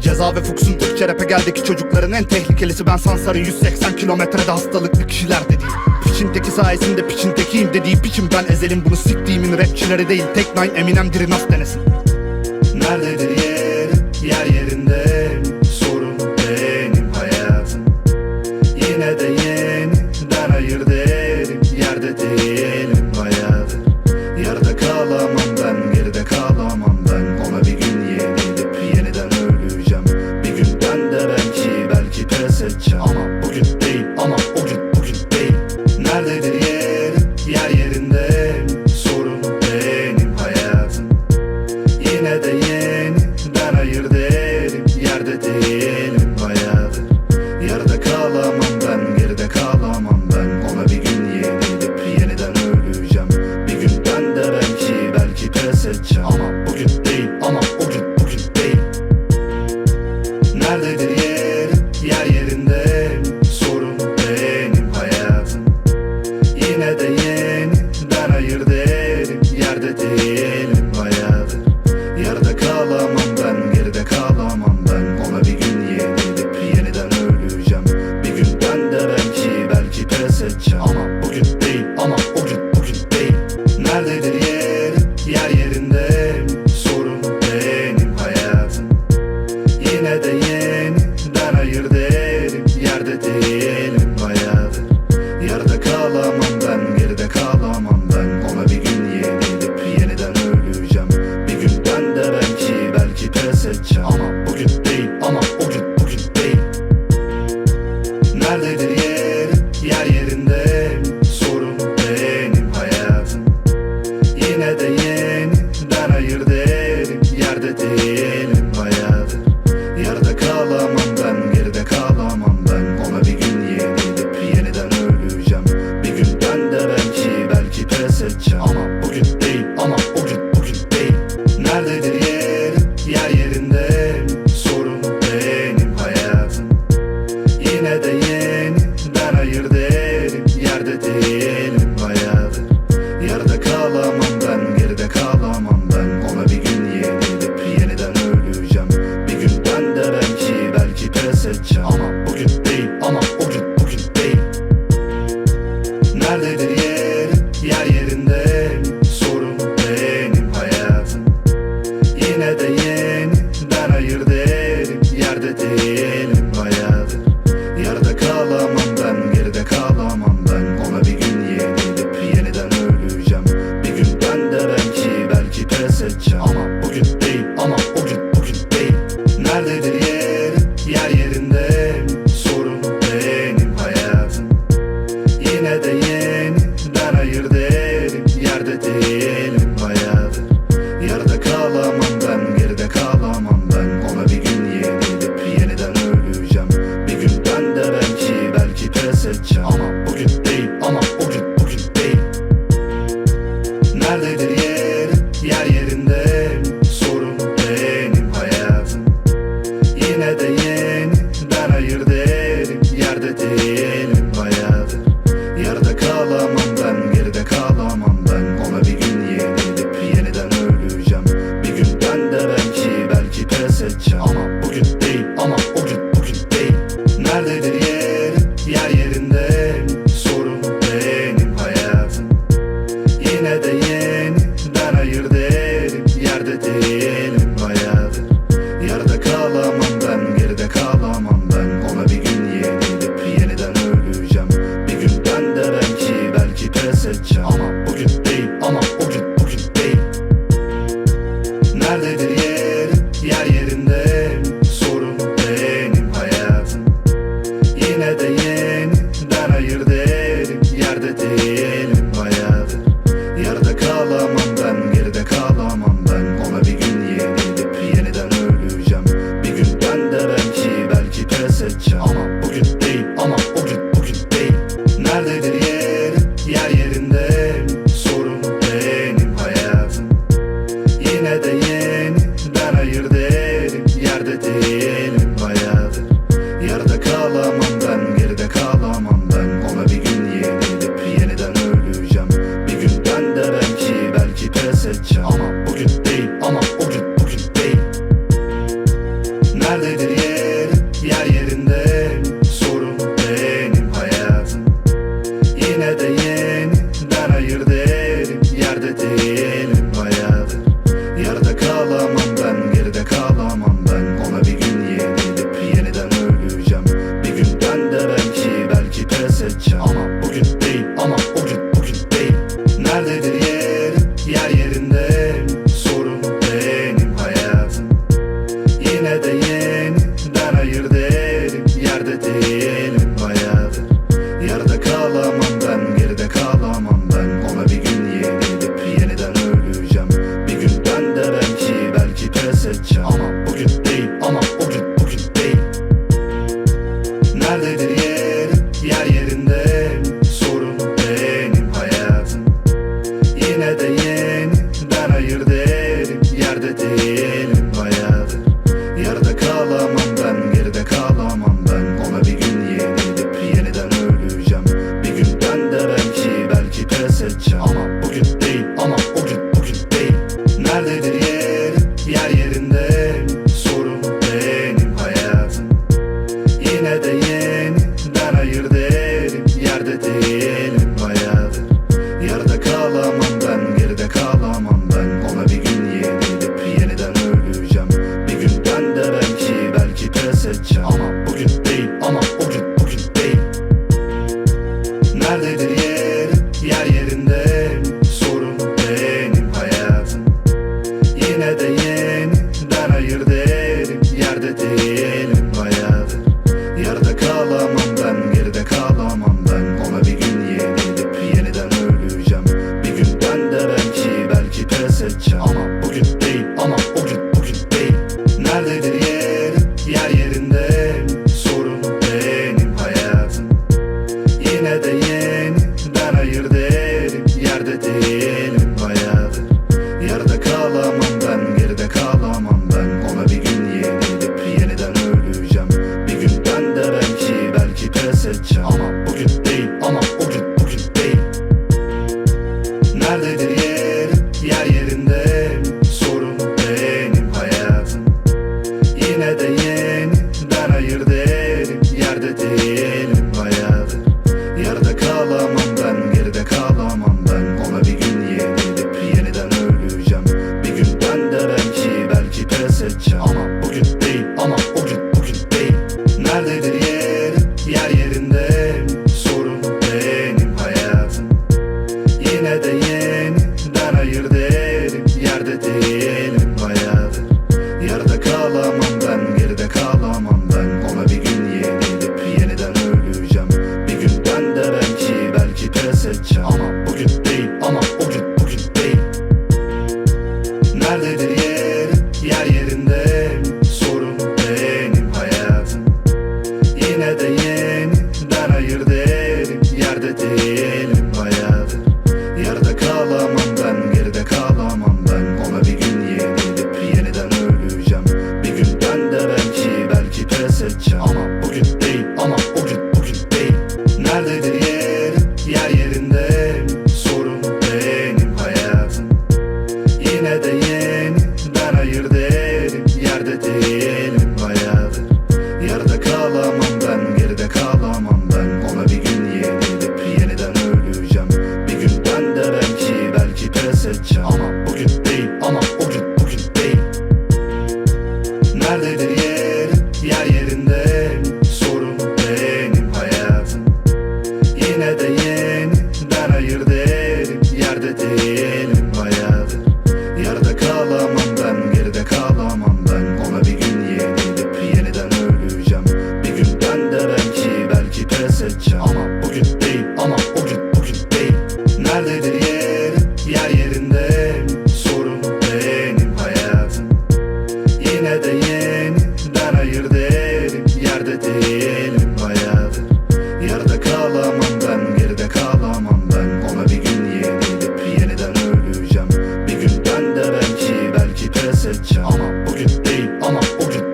Ceza ve Fuchs'un Türkçe rap'e geldeki çocukların en tehlikelisi Ben Sansar'ın 180 kilometrede hastalıklı kişiler dediği Piçinteki sayesinde piçintekiyim dediği biçim Ben ezelim bunu siktiğimin rapçileri değil. Tek Nine Eminem diri denesin. Nerededir ya? seç Ama sırt Ama bugün kalamam yeah. Edeceğim Ama Okay.